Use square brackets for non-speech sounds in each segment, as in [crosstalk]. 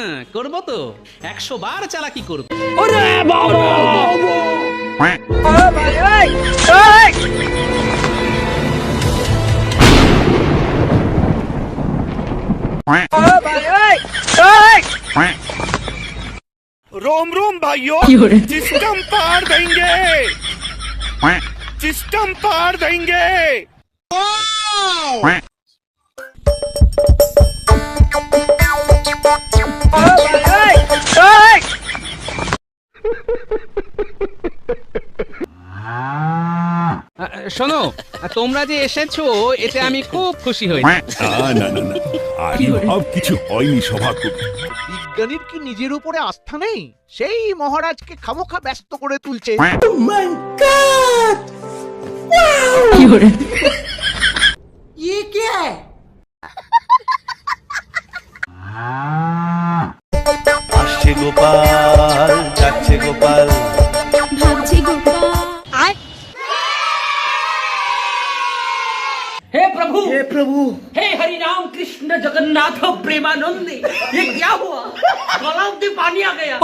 হ্যাঁ করবো তো একশো বার চালাকি করবো रोम रोम भाइयों सिस्टम पार देंगे सिस्टम पार देंगे শোনো তোমরা যে এসেছ এতে আমি খুব খুশি হয়েছি [laughs] না না না না আবির্ভাব কিছু হয়নি সভাকবি বিজ্ঞানীর কি নিজের উপরে আস্থা নেই? সেই মহারাজকে খামোখা ব্যস্ত করে তুলছে। আসছে গোপাল যাচ্ছে গোপাল। हे प्रभु! हे प्रभु! हे हरि राम कृष्ण जगन्नाथ प्रेमानंदी ये क्या हुआ? में पानी आ गया।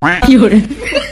Quack.